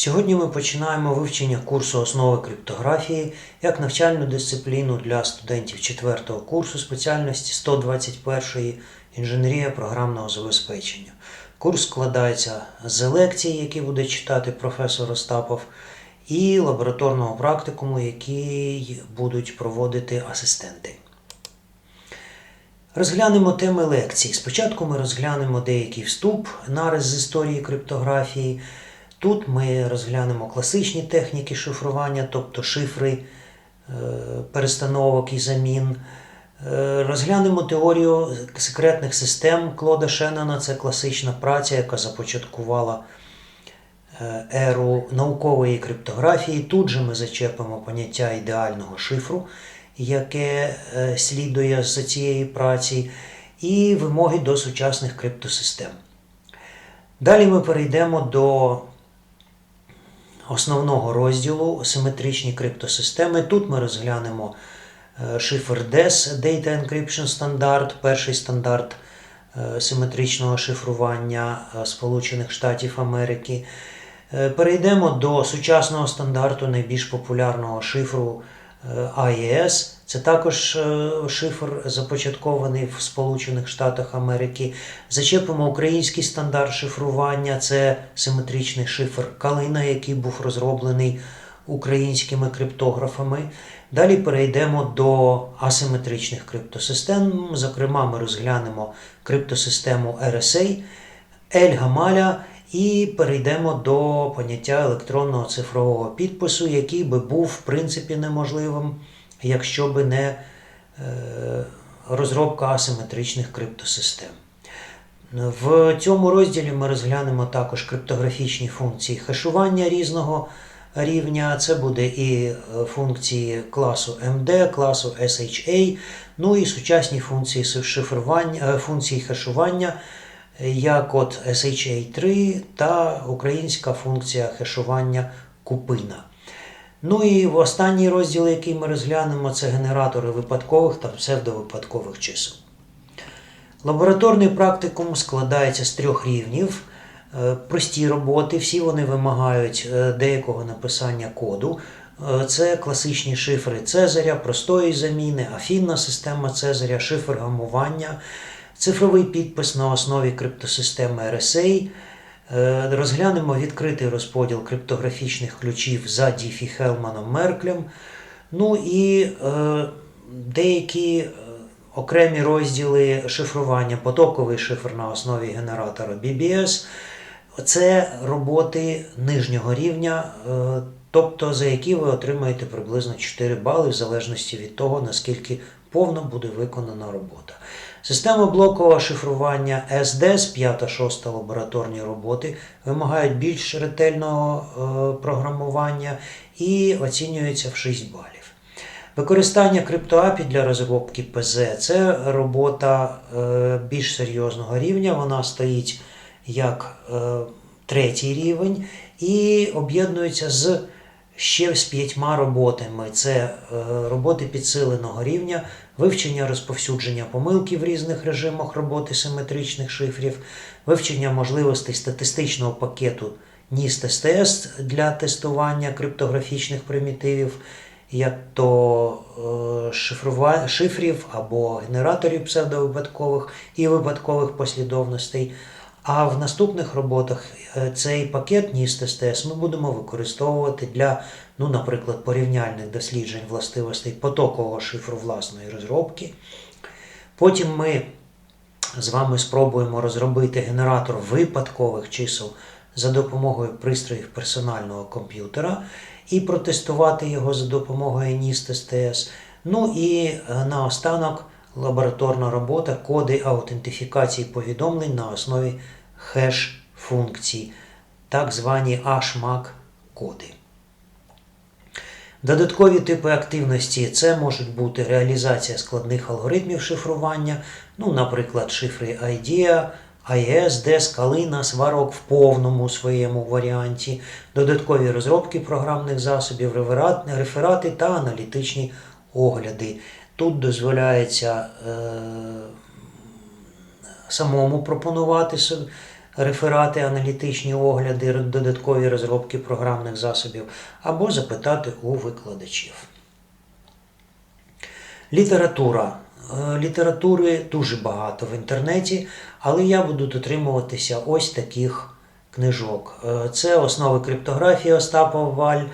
Сьогодні ми починаємо вивчення курсу основи криптографії як навчальну дисципліну для студентів 4 курсу спеціальності 121 інженерія програмного забезпечення. Курс складається з лекцій, які буде читати професор Остапов, і лабораторного практикуму, який будуть проводити асистенти. Розглянемо теми лекцій. Спочатку ми розглянемо деякий вступ, нарис з історії криптографії. Тут ми розглянемо класичні техніки шифрування, тобто шифри е, перестановок і замін. Е, Розглянемо теорію секретних систем Клода Шеннона. Це класична праця, яка започаткувала е, еру наукової криптографії. Тут же ми зачепимо поняття ідеального шифру, яке слідує з цієї праці, і вимоги до сучасних криптосистем. Далі ми перейдемо до основного розділу симетричні криптосистеми. Тут ми розглянемо е, шифр DES Data Encryption Standard, перший стандарт е, симетричного шифрування е, Сполучених Штатів Америки. Перейдемо до сучасного стандарту найбільш популярного шифру е, AES. Це також е, шифр започаткований в Сполучених Штатах Америки. Зачепимо український стандарт шифрування. Це симетричний шифр Калина, який був розроблений українськими криптографами. Далі перейдемо до асиметричних криптосистем. Зокрема, ми розглянемо криптосистему RSA, Ель-Гамаля і перейдемо до поняття електронного цифрового підпису, який би був в принципі неможливим, якщо би не е, розробка асиметричних криптосистем. В цьому розділі ми розглянемо також криптографічні функції хешування різного рівня. Це буде і е, функції класу MD, класу SHA, ну і сучасні функції шифрування, е, функції хешування, як от SHA-3 та українська функція хешування купина. Ну і в останній розділ, який ми розглянемо, це генератори випадкових та псевдовипадкових чисел. Лабораторний практикум складається з трьох рівнів. Е, Прості роботи, всі вони вимагають е, деякого написання коду. Е, Це класичні шифри Цезаря, простої заміни, афінна система Цезаря, шифр гамування, цифровий підпис на основі криптосистеми RSA. Е, Розглянемо відкритий розподіл криптографічних ключів за Діфі Хелманом Мерклем. Ну і е, деякі е, окремі розділи шифрування, потоковий шифр на основі генератора BBS. Це роботи нижнього рівня, е, тобто за які ви отримаєте приблизно 4 бали в залежності від того, наскільки повно буде виконана робота. Система блокового шифрування SDS 5-6 лабораторні роботи вимагають більш ретельного е, програмування і оцінюються в 6 балів. Використання криптоапі для розробки ПЗ це робота е, більш серйозного рівня. Вона стоїть як е, третій рівень і об'єднується з ще з п'ятьма роботами. Це роботи підсиленого рівня, вивчення розповсюдження помилки в різних режимах роботи симетричних шифрів, вивчення можливостей статистичного пакету NIST-STS для тестування криптографічних примітивів, як то е, шифрів або генераторів псевдовипадкових і випадкових послідовностей. А в наступних роботах е, цей пакет NIST-STS ми будемо використовувати для, ну, наприклад, порівняльних досліджень властивостей потокового шифру власної розробки. Потім ми з вами спробуємо розробити генератор випадкових чисел за допомогою пристроїв персонального комп'ютера і протестувати його за допомогою NIST-STS. Ну і е, наостанок лабораторна робота коди аутентифікації повідомлень на основі хеш-функцій, так звані HMAC коди. Додаткові типи активності це можуть бути реалізація складних алгоритмів шифрування, ну, наприклад, шифри IDEA, DES, Kalina, Сварок в повному своєму варіанті, додаткові розробки програмних засобів, реферати та аналітичні огляди. Тут дозволяється е, самому пропонувати реферати, аналітичні огляди, додаткові розробки програмних засобів, або запитати у викладачів. Література. Е, Літератури дуже багато в інтернеті, але я буду дотримуватися ось таких книжок. Е, Це основи криптографії Остапа Валь,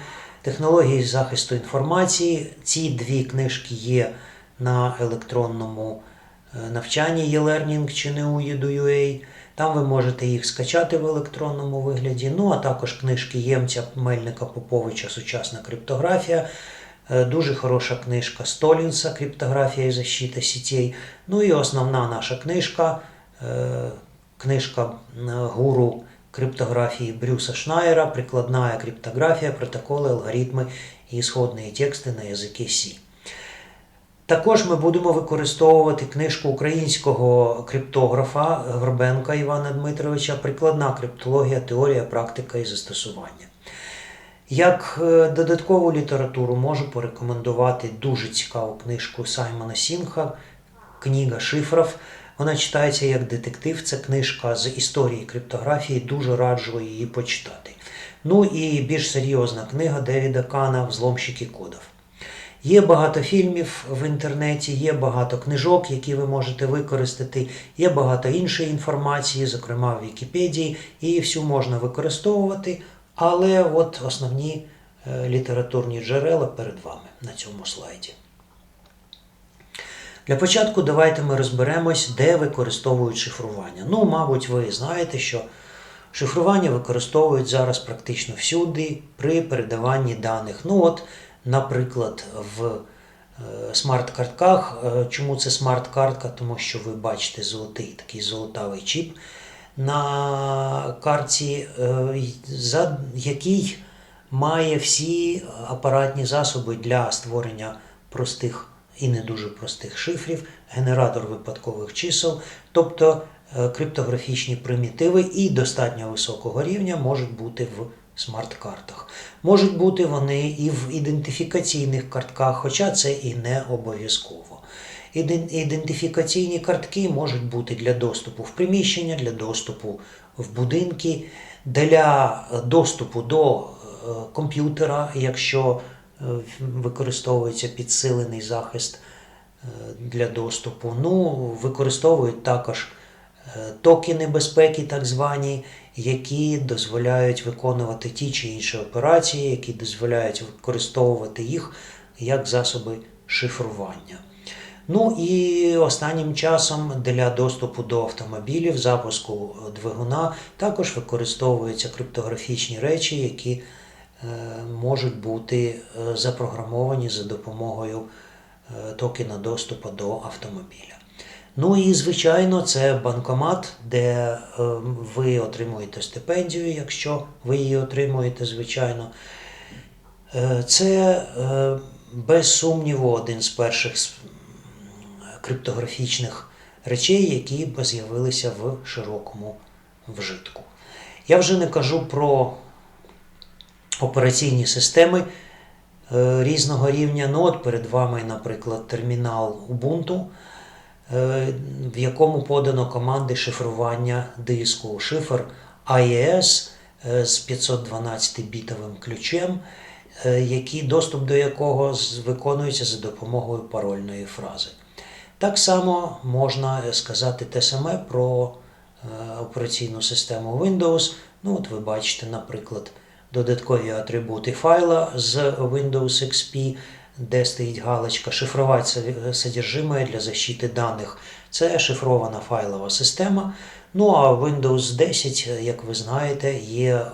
технології захисту інформації. Ці дві книжки є на електронному е, навчанні e-learning чи NEU.UA. Там ви можете їх скачати в електронному вигляді. Ну а також книжки Ємця Мельника Поповича Сучасна криптографія. Е, Дуже хороша книжка Столінса Криптографія і защита сітей. Ну і основна наша книжка, е, книжка е, гуру криптографії Брюса Шнайера Прикладна криптографія, протоколи, алгоритми і ісходні тексти на язикі C. Також ми будемо використовувати книжку українського криптографа Горбенка Івана Дмитровича Прикладна криптологія, теорія, практика і застосування. Як е, додаткову літературу можу порекомендувати дуже цікаву книжку Саймона Сінха Книга шифрів. Вона читається як детектив. Це книжка з історії криптографії, дуже раджу її почитати. Ну і більш серйозна книга Девіда Кана Взломщики кодів. Є багато фільмів в інтернеті, є багато книжок, які ви можете використати, є багато іншої інформації, зокрема в Вікіпедії, і всю можна використовувати. Але от основні е, літературні джерела перед вами на цьому слайді. Для початку давайте ми розберемось, де використовують шифрування. Ну, мабуть, ви знаєте, що шифрування використовують зараз практично всюди при передаванні даних. Ну, от, наприклад, в е, смарт-картках. Е, Чому це смарт-картка? Тому що ви бачите золотий такий золотавий чіп на картці, е, за який має всі апаратні засоби для створення простих і не дуже простих шифрів, генератор випадкових чисел, тобто криптографічні примітиви і достатньо високого рівня можуть бути в смарт-картах. Можуть бути вони і в ідентифікаційних картках, хоча це і не обов'язково. Ідентифікаційні картки можуть бути для доступу в приміщення, для доступу в будинки, для доступу до е, комп'ютера, якщо е, використовується підсилений захист е, для доступу. Ну, використовують також е, токени безпеки, так звані, які дозволяють виконувати ті чи інші операції, які дозволяють використовувати їх як засоби шифрування. Ну і останнім часом для доступу до автомобілів, запуску двигуна також використовуються криптографічні речі, які е, можуть бути е, запрограмовані за допомогою токена доступу до автомобіля. Ну і звичайно, це банкомат, де е, ви отримуєте стипендію, якщо ви її отримуєте, звичайно. Е, Це е, без сумніву один з перших криптографічних речей, які з'явилися в широкому вжитку. Я вже не кажу про операційні системи е, різного рівня. Ну, от перед вами, наприклад, термінал Ubuntu, в якому подано команди шифрування диску. Шифр AES е, з 512-бітовим ключем, е, який, доступ до якого виконується за допомогою парольної фрази. Так само можна е, сказати те саме про е, операційну систему Windows. Ну, от ви бачите, наприклад, додаткові атрибути файла з Windows XP, де стоїть галочка «Шифрувати со- содержимое для защити даних. Це шифрована файлова система. Ну а Windows 10, е, як ви знаєте, є е,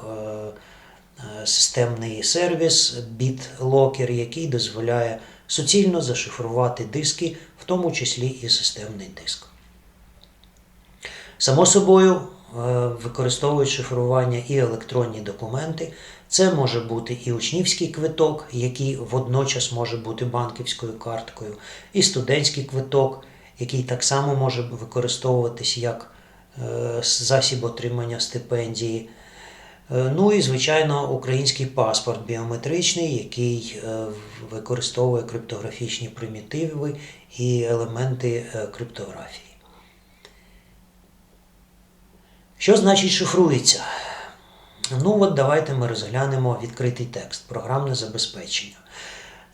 е, системний сервіс BitLocker, який дозволяє суцільно зашифрувати диски, в тому числі і системний диск. Само собою, е, використовують шифрування і електронні документи. Це може бути і учнівський квиток, який водночас може бути банківською карткою, і студентський квиток, який так само може використовуватись як е, засіб отримання стипендії. Е, Ну і, звичайно, український паспорт біометричний, який е, використовує криптографічні примітиви і елементи криптографії. Що значить шифрується? Ну от давайте ми розглянемо відкритий текст, програмне забезпечення.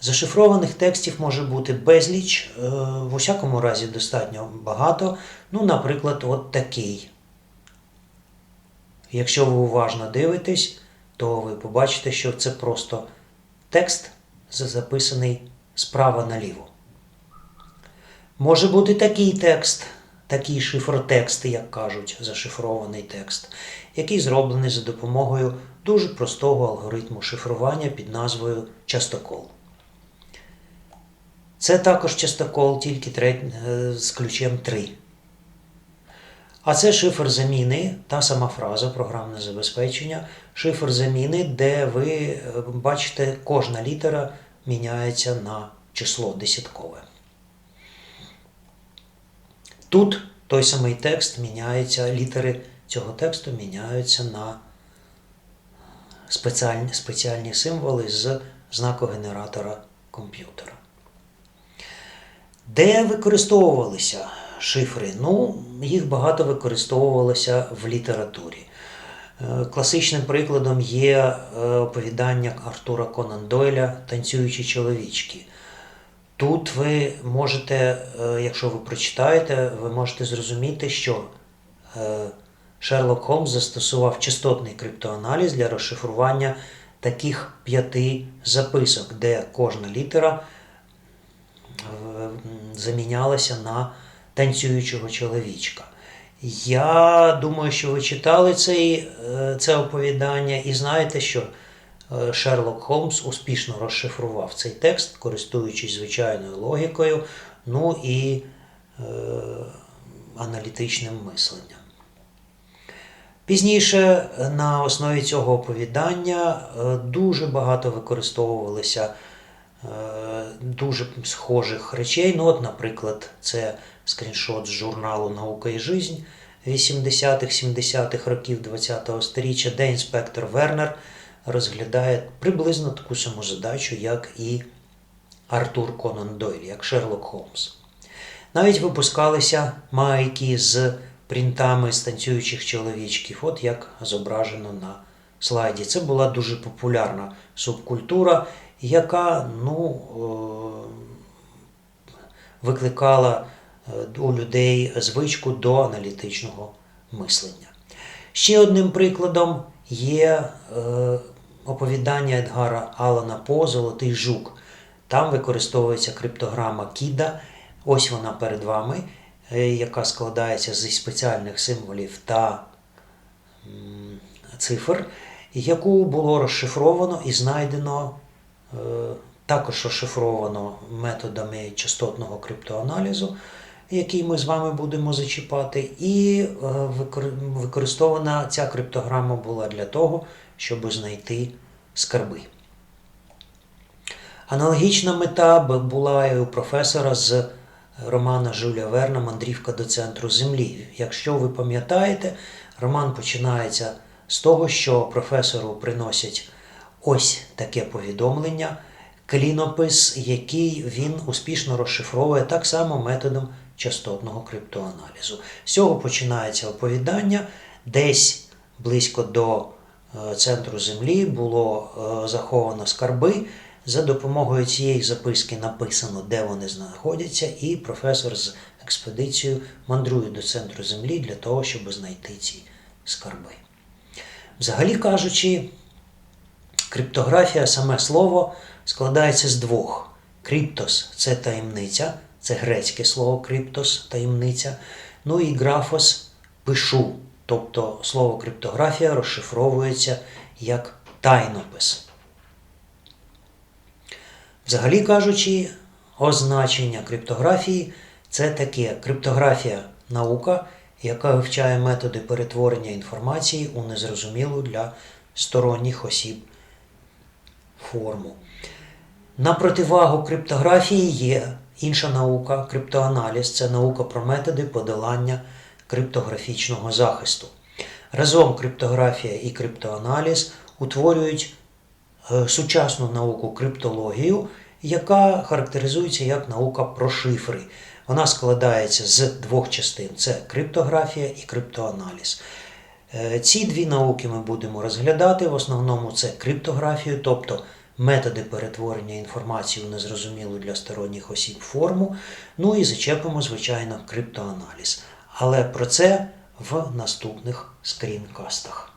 Зашифрованих текстів може бути безліч, е, в усякому разі достатньо багато. Ну, наприклад, от такий. Якщо ви уважно дивитесь, то ви побачите, що це просто текст записаний справа наліво. Може бути такий текст, такий шифротекст, як кажуть, зашифрований текст, який зроблений за допомогою дуже простого алгоритму шифрування під назвою частокол. Це також частокол, тільки треть, е, з ключем 3. А це шифр заміни, та сама фраза програмне забезпечення, шифр заміни, де ви е, бачите, кожна літера міняється на число десяткове. Тут той самий текст міняється, літери цього тексту міняються на спеціальні, спеціальні символи з знакогенератора комп'ютера. Де використовувалися шифри? Ну, їх багато використовувалося в літературі. Е, Класичним прикладом є е, оповідання Артура Конан Дойля Танцюючі чоловічки. Тут ви можете, е, якщо ви прочитаєте, ви можете зрозуміти, що е, Шерлок Холмс застосував частотний криптоаналіз для розшифрування таких п'яти записок, де кожна літера е, замінялася на танцюючого чоловічка. Я думаю, що ви читали цей, це оповідання і знаєте, що Шерлок Холмс успішно розшифрував цей текст, користуючись звичайною логікою, ну і е, аналітичним мисленням. Пізніше на основі цього оповідання е, дуже багато використовувалися е, дуже схожих речей. Ну, от, наприклад, це скріншот з журналу Наука і жизнь 80-х-70-х років ХХ століття, де інспектор Вернер розглядає приблизно таку саму задачу, як і Артур Конан Дойль, як Шерлок Холмс. Навіть випускалися майки з принтами з танцюючих чоловічків, от як зображено на слайді. Це була дуже популярна субкультура, яка ну, е, викликала е, у людей звичку до аналітичного мислення. Ще одним прикладом є е, оповідання Едгара Алана По Золотий жук. Там використовується криптограма Кіда. Ось вона перед вами, е, яка складається зі спеціальних символів та цифр, яку було розшифровано і знайдено, е, також розшифровано методами частотного криптоаналізу, який ми з вами будемо зачіпати, і е, використована ця криптограма була для того, щоб знайти скарби. Аналогічна мета була і у професора з романа Жюля Верна Мандрівка до центру Землі. Якщо ви пам'ятаєте, роман починається з того, що професору приносять ось таке повідомлення, клінопис, який він успішно розшифровує так само методом частотного криптоаналізу. З цього починається оповідання. Десь близько до центру Землі було е, заховано скарби. За допомогою цієї записки написано, де вони знаходяться, і професор з експедицією мандрує до центру Землі для того, щоб знайти ці скарби. Взагалі кажучи, криптографія, саме слово, складається з двох. Криптос це таємниця, це грецьке слово криптос, таємниця. Ну і графос пишу. Тобто слово криптографія розшифровується як тайнопис. Взагалі кажучи, означення криптографії це таке криптографія наука, яка вивчає методи перетворення інформації у незрозумілу для сторонніх осіб форму. На противагу криптографії є інша наука, криптоаналіз це наука про методи подолання криптографічного захисту. Разом криптографія і криптоаналіз утворюють е, сучасну науку криптологію, яка характеризується як наука про шифри. Вона складається з двох частин: це криптографія і криптоаналіз. Е, Ці дві науки ми будемо розглядати. В основному це криптографію, тобто методи перетворення інформації у незрозумілу для сторонніх осіб форму. Ну і зачепимо, звичайно, криптоаналіз. Але про це в наступних скрінкастах.